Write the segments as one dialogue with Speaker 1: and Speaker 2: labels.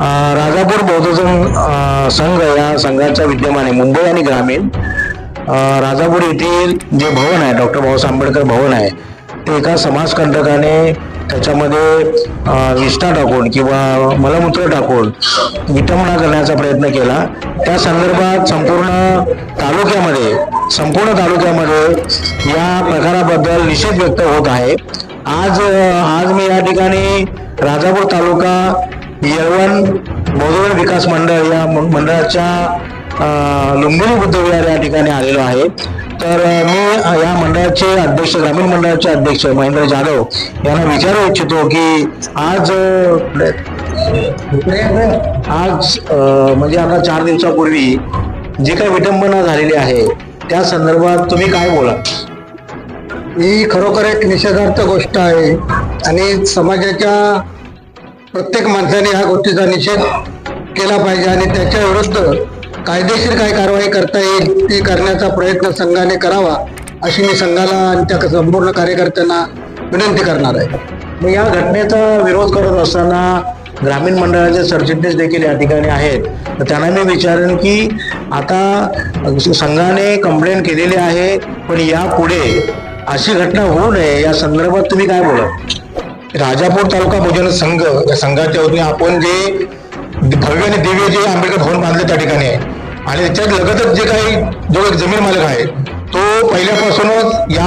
Speaker 1: राजापूर बौद्धजन संघ या संघाच्या विद्यमाने मुंबई आणि ग्रामीण राजापूर येथील जे भवन आहे डॉक्टर बाबासाहेब आंबेडकर भवन आहे ते एका समाजकंटकाने त्याच्यामध्ये विष्ठा टाकून किंवा मलमूत्र टाकून विटंबना करण्याचा प्रयत्न केला. त्या संदर्भात संपूर्ण तालुक्यामध्ये संपूर्ण तालुक्यामध्ये या प्रकाराबद्दल निषेध व्यक्त होत आहे. आज आज मी या ठिकाणी राजापूर तालुका येळवण बौद्धवन विकास मंडळ या मंडळाच्या लुंबिनी बुद्धविहार या ठिकाणी आलेलो आहे. तर मी या मंडळाचे अध्यक्ष ग्रामीण मंडळाचे अध्यक्ष महेंद्र जाधव यांना विचारू इच्छितो की आज आज म्हणजे आता चार दिवसापूर्वी जी काही विटंबना झालेली आहे त्या संदर्भात तुम्ही काय बोला
Speaker 2: ही खरोखर एक निषेधार्थ गोष्ट आहे आणि समाजाच्या प्रत्येक माणसाने ह्या गोष्टीचा निषेध केला पाहिजे आणि त्याच्या विरुद्ध कायदेशीर काय कारवाई करता येईल ती करण्याचा प्रयत्न संघाने करावा अशी मी संघाला आणि त्या संपूर्ण कार्यकर्त्यांना विनंती करणार आहे.
Speaker 1: मग या घटनेचा विरोध करत असताना ग्रामीण मंडळाचे सरचिटणीस देखील या ठिकाणी आहेत. तर त्यांना मी विचारेन की आता संघाने कंप्लेंट केलेली आहे पण यापुढे अशी घटना होऊ नये या संदर्भात तुम्ही काय बोला
Speaker 3: राजापूर तालुका भोजन संघ या संघाच्या वतीने आपण जे भव्य आणि दिव्य जे आंबेडकर भवन बांधले त्या ठिकाणी आहे. आणि त्याच्यात लगतच जे काही जो एक जमीन मालक आहे तो पहिल्यापासूनच या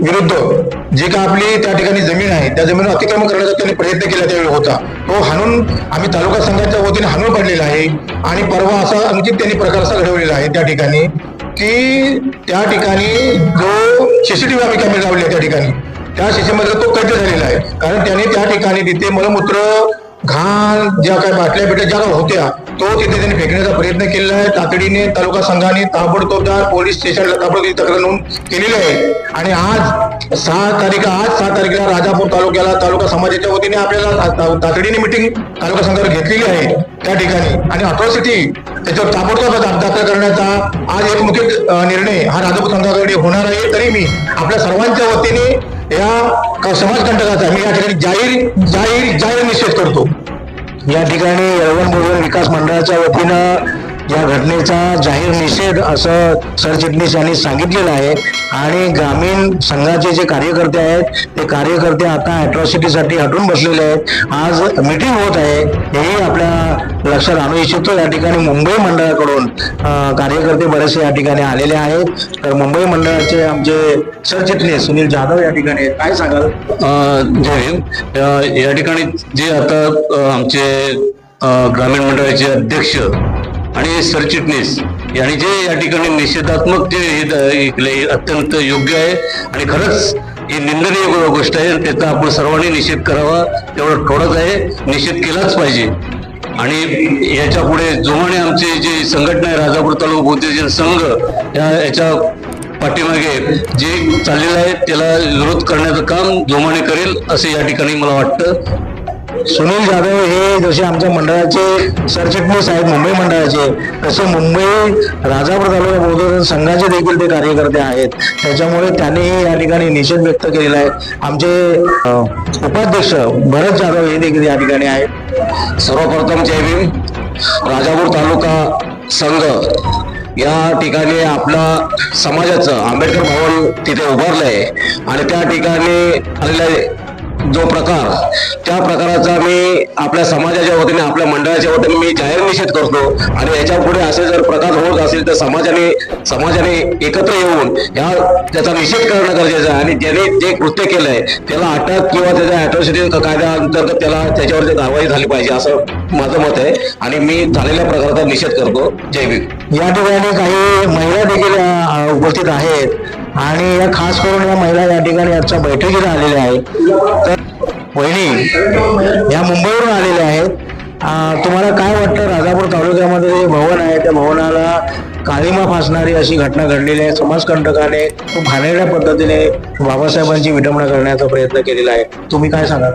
Speaker 3: विरुद्ध जे का आपली त्या ठिकाणी जमीन आहे त्या जमीन अतिक्रमण करण्याचा त्यांनी प्रयत्न केला त्यावेळी होता. तो हाणून आम्ही तालुका संघाच्या वतीने हाणून पडलेला आहे. आणि परवा असा आणखी त्यांनी प्रकार असा घडवलेला आहे त्या ठिकाणी की त्या ठिकाणी जो सीसीटीव्ही आम्ही कॅमेरे लावले त्या ठिकाणी त्या शिक्षेमध्ये तो कैद झालेला आहे. कारण त्याने त्या ठिकाणी तिथे मलमूत्र घाण ज्या काही बाटल्या बिटल्या ज्या होत्या तो तिथे त्यांनी फेकण्याचा प्रयत्न केलेला आहे. तातडीने तालुका संघाने ताबडतोबदार पोलीस स्टेशनला ताबडतोब तक्रार नोंद केलेली आहे. आणि आज सहा तारीख आज सहा तारखेला राजापूर तालुक्याला तालुका समाजाच्या वतीने आपल्याला तातडीने मिटिंग तालुका संघावर घेतलेली आहे. त्या ठिकाणी. आणि अट्रॉसिटी त्याच्यावर ताबडतोब दाखल करण्याचा आज एक मुख्य निर्णय हा राजापूर संघाकडे होणार आहे. तरी मी आपल्या सर्वांच्या वतीने या समाजकंटकाचा मी या ठिकाणी जाहीर जाहीर जाहीर निषेध करतो.
Speaker 1: या ठिकाणी येळवण बोलवण विकास मंडळाच्या वतीनं या घटनेचा जाहीर निषेध असं सरचिटणीस यांनी सांगितलेलं आहे. आणि ग्रामीण संघाचे जे कार्यकर्ते आहेत ते कार्यकर्ते आता अॅट्रॉसिटीसाठी हटून बसलेले आहेत. आज मिटिंग होत आहे. हेही आपल्या लक्षात आणू इच्छितो. या ठिकाणी मुंबई मंडळाकडून कार्यकर्ते बरेचसे या ठिकाणी आलेले आहेत. तर मुंबई मंडळाचे आमचे सरचिटणीस सुनील जाधव या ठिकाणी काय सांगाल?
Speaker 4: जय हिंद. या ठिकाणी जे आता आमचे ग्रामीण मंडळाचे अध्यक्ष आणि सरचिटणीस. यांनी जे या ठिकाणी निषेधात्मक जे हे अत्यंत योग्य आहे आणि खरंच ही निंदनीय गोष्ट आहे त्याचा आपण सर्वांनी निषेध करावा तेवढं थोडंच आहे. निषेध केलाच पाहिजे. आणि याच्यापुढे जोमाने आमचे जे संघटना आहे राजापूर तालुका बौद्धिजन संघ या याच्या पाठीमागे जे चाललेलं आहे त्याला विरोध करण्याचं काम जोमाने करेल असे या ठिकाणी मला वाटतं.
Speaker 1: सुनील जाधव हे जसे आमच्या मंडळाचे सरचिटणीस आहेत मुंबई मंडळाचे तसे मुंबई राजापूर तालुका बौद्ध संघाचे देखील ते कार्यकर्ते आहेत. त्याच्यामुळे त्यांनीही या ठिकाणी निषेध व्यक्त केलेला आहे. आमचे उपाध्यक्ष भरत जाधव हे देखील या ठिकाणी आहेत.
Speaker 4: सर्वप्रथम जय भीम. राजापूर तालुका संघ या ठिकाणी आपला समाजाचं आंबेडकर भवन तिथे उभारलं आहे आणि त्या ठिकाणी आलेल्या जो प्रकार त्या प्रकाराचा मी आपल्या समाजाच्या वतीने आपल्या मंडळाच्या वतीने मी जाहीर निषेध करतो. आणि याच्यापुढे असे जर प्रकार होत असेल तर समाजाने समाजाने एकत्र येऊन या त्याचा निषेध करणं गरजेचं आहे. आणि ज्याने जे कृत्य केलंय त्याला अटक किंवा त्याच्या अॅट्रॉसिटी कायद्या अंतर्गत त्याला त्याच्यावरती कारवाई झाली पाहिजे असं माझं मत आहे. आणि मी झालेल्या प्रकाराचा निषेध करतो. जय भीम.
Speaker 1: या ठिकाणी काही महिला देखील उपस्थित आहेत. आणि या खास करून या महिला या ठिकाणी आजच्या बैठकीला आलेल्या आहेत. तर वहिनी या मुंबईवरून आलेल्या आहेत. तुम्हाला काय वाटतं? राजापूर तालुक्यामध्ये जे भवन आहे त्या भवनाला काळीमा फासणारी अशी घटना घडलेली आहे. समाजकंटकाने खूप घाणेरड्या पद्धतीने बाबासाहेबांची विडंबना करण्याचा प्रयत्न केलेला आहे. तुम्ही काय सांगाल?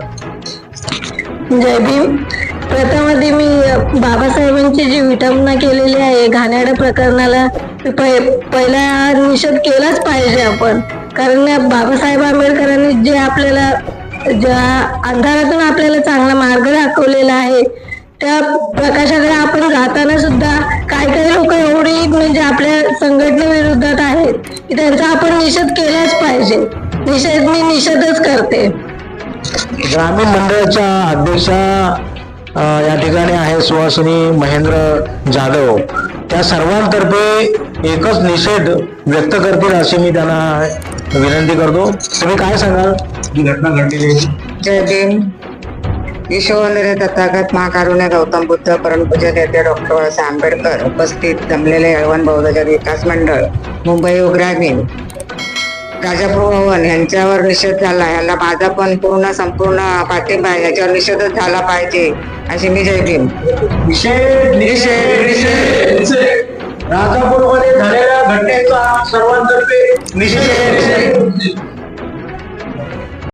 Speaker 5: जय भीम. प्रथम मी बाबासाहेबांची जी विटंबना केलेली आहे घाणेरड्या प्रकरणाला पहिला निषेध केलाच पाहिजे आपण. कारण बाबासाहेब आंबेडकरांनी जे आपल्याला ज्या अंधारातून आपल्याला चांगला मार्ग दाखवलेला आहे त्या प्रकाशाकडे आपण जाताना सुद्धा काही काही लोक एवढी म्हणजे आपल्या संघटनेविरोधात आहेत की त्यांचा आपण निषेध केलाच पाहिजे. निषेध मी निषेधच करते.
Speaker 1: ग्रामीण मंडळाच्या अध्यक्षा या ठिकाणी आहे सुहासिनी महेंद्र जाधव. त्या सर्वांतर्फे एकच निषेध व्यक्त करतील अशी मी त्यांना विनंती करतो. तुम्ही काय सांगाल? ही घटना घडलेली.
Speaker 6: जय भीम. विश्ववंदनीय तथागत महाकारुण्य गौतम बुद्ध परमपूज्य नेते डॉक्टर बाबासाहेब आंबेडकर उपस्थित जमलेले यळवण बहुजन विकास मंडळ मुंबई ग्रामीण राजाप्रभू भवन यांच्यावर निषेध झाला. याला माझा पण पूर्ण संपूर्ण पाठिंबा आहे. याच्यावर निषेधच झाला पाहिजे अशी मी जय भीम.
Speaker 1: निषेध निषेध निषेध राजापूरमध्ये झालेल्या घटनेचा सर्वांतर्फे निषेध.